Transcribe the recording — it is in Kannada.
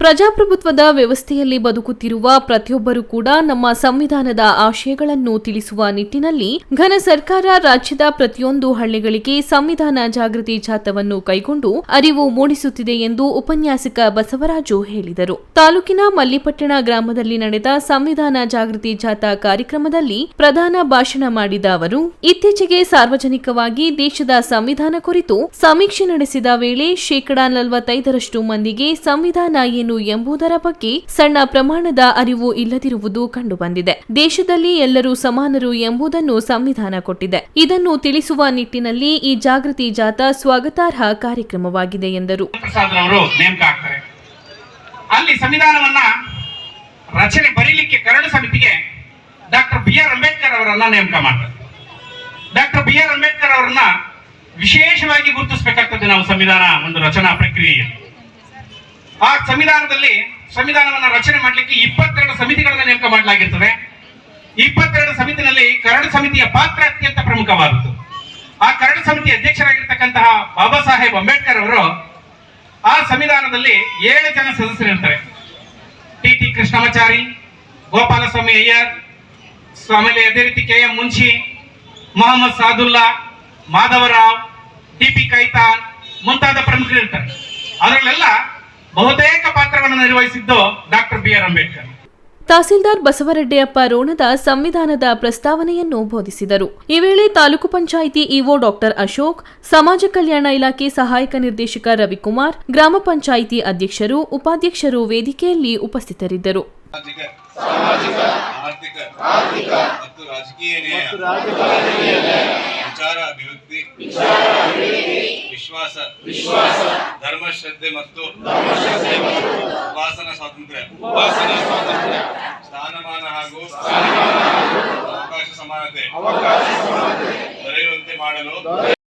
ಪ್ರಜಾಪ್ರಭುತ್ವದ ವ್ಯವಸ್ಥೆಯಲ್ಲಿ ಬದುಕುತ್ತಿರುವ ಪ್ರತಿಯೊಬ್ಬರೂ ಕೂಡ ನಮ್ಮ ಸಂವಿಧಾನದ ಆಶಯಗಳನ್ನು ತಿಳಿಸುವ ನಿಟ್ಟಿನಲ್ಲಿ ಘನ ಸರ್ಕಾರ ರಾಜ್ಯದ ಪ್ರತಿಯೊಂದು ಹಳ್ಳಿಗಳಿಗೆ ಸಂವಿಧಾನ ಜಾಗೃತಿ ಜಾಥವನ್ನು ಕೈಗೊಂಡು ಅರಿವು ಮೂಡಿಸುತ್ತಿದೆ ಎಂದು ಉಪನ್ಯಾಸಕ ಬಸವರಾಜು ಹೇಳಿದರು. ತಾಲೂಕಿನ ಮಲ್ಲಿಪಟ್ಟಣ ಗ್ರಾಮದಲ್ಲಿ ನಡೆದ ಸಂವಿಧಾನ ಜಾಗೃತಿ ಜಾಥಾ ಕಾರ್ಯಕ್ರಮದಲ್ಲಿ ಪ್ರಧಾನ ಭಾಷಣ ಮಾಡಿದ ಅವರು, ಇತ್ತೀಚೆಗೆ ಸಾರ್ವಜನಿಕವಾಗಿ ದೇಶದ ಸಂವಿಧಾನ ಕುರಿತು ಸಮೀಕ್ಷೆ ನಡೆಸಿದ ವೇಳೆ ಶೇಕಡಾ ನಲವತ್ತೈದರಷ್ಟು ಮಂದಿಗೆ ಸಂವಿಧಾನ ಏನು ಎಂಬುದರ ಬಗ್ಗೆ ಸಣ್ಣ ಪ್ರಮಾಣದ ಅರಿವು ಇಲ್ಲದಿರುವುದು ಕಂಡುಬಂದಿದೆ. ದೇಶದಲ್ಲಿ ಎಲ್ಲರೂ ಸಮಾನರು ಎಂಬುದನ್ನು ಸಂವಿಧಾನ ಕೊಟ್ಟಿದೆ. ಇದನ್ನು ತಿಳಿಸುವ ನಿಟ್ಟಿನಲ್ಲಿ ಈ ಜಾಗೃತಿ ಜಾಥಾ ಸ್ವಾಗತಾರ್ಹ ಕಾರ್ಯಕ್ರಮವಾಗಿದೆ ಎಂದರು. ಅಲ್ಲಿ ಸಂವಿಧಾನವನ್ನ ರಚನೆ ಬರೀಲಿಕ್ಕೆ ಕರಡು ಸಮಿತಿಗೆ ಡಾಕ್ಟರ್ ಬಿ ಆರ್ ಅಂಬೇಡ್ಕರ್ ಅವರನ್ನ ನೇಮಕ ಮಾಡ್ತಾರೆ. ಡಾಕ್ಟರ್ ಬಿ ಆರ್ ಅಂಬೇಡ್ಕರ್ ಅವರನ್ನ ವಿಶೇಷವಾಗಿ ಗುರುತಿಸಬೇಕಾಗ್ತದೆ ನಾವು ಸಂವಿಧಾನ ಒಂದು ರಚನಾ ಪ್ರಕ್ರಿಯೆಯಲ್ಲಿ. ಆ ಸಂವಿಧಾನದಲ್ಲಿ ಸಂವಿಧಾನವನ್ನು ರಚನೆ ಮಾಡಲಿಕ್ಕೆ ಇಪ್ಪತ್ತೆರಡು ಸಮಿತಿಗಳನ್ನು ನೇಮಕ ಮಾಡಲಾಗಿರ್ತದೆ. ಇಪ್ಪತ್ತೆರಡು ಸಮಿತಿನಲ್ಲಿ ಕರಡು ಸಮಿತಿಯ ಪಾತ್ರ ಅತ್ಯಂತ ಪ್ರಮುಖವಾದದ್ದು. ಆ ಕರಡು ಸಮಿತಿ ಅಧ್ಯಕ್ಷರಾಗಿರ್ತಕ್ಕಂತಹ ಬಾಬಾ ಸಾಹೇಬ್ ಅಂಬೇಡ್ಕರ್ ಅವರು ಆ ಸಂವಿಧಾನದಲ್ಲಿ ಏಳು ಜನ ಸದಸ್ಯರಿರ್ತಾರೆ. ಟಿ ಟಿ ಕೃಷ್ಣಮಾಚಾರಿ, ಗೋಪಾಲಸ್ವಾಮಿ ಅಯ್ಯರ್, ಆಮೇಲೆ ಅದೇ ರೀತಿ K M Munshi Mohammad Saadulla, Madhavarao T P Khaitan ಮುಂತಾದ ಪ್ರಮುಖರು ಇರ್ತಾರೆ ಅದರಲ್ಲೆಲ್ಲ ಬಹುತೇಕ ಪಾತ್ರವನ್ನು ನಿರ್ವಹಿಸಿದ್ದು ಡಾಕ್ಟರ್ ಬಿ ಆರ್ ಅಂಬೇಡ್ಕರ್. ತಹಸೀಲ್ದಾರ್ ಬಸವರೆಡ್ಡಿಯಪ್ಪ ರೋಣದ ಸಂವಿಧಾನದ ಪ್ರಸ್ತಾವನೆಯನ್ನು ಬೋಧಿಸಿದರು. ಈ ವೇಳೆ ತಾಲೂಕು ಪಂಚಾಯಿತಿ ಇಒ ಡಾಕ್ಟರ್ ಅಶೋಕ್ ಸಮಾಜ ಕಲ್ಯಾಣ ಇಲಾಖೆ ಸಹಾಯಕ ನಿರ್ದೇಶಕ ರವಿಕುಮಾರ್ ಗ್ರಾಮ ಪಂಚಾಯಿತಿ ಅಧ್ಯಕ್ಷರು ಉಪಾಧ್ಯಕ್ಷರು ವೇದಿಕೆಯಲ್ಲಿ ಉಪಸ್ಥಿತರಿದ್ದರು. ಸಾಮಾಜಿಕ ಆರ್ಥಿಕ ಮತ್ತು ಉಪಾಸನಾ ಸ್ವಾತಂತ್ರ್ಯ. ಉಪಾಸನಾ ಸ್ವಾತಂತ್ರ್ಯ. ಸ್ಥಾನಮಾನ ಹಾಗೂ ಅವಕಾಶ ಸಮಾನತೆ. ದೊರೆಯುವಂತೆ ಮಾಡಲು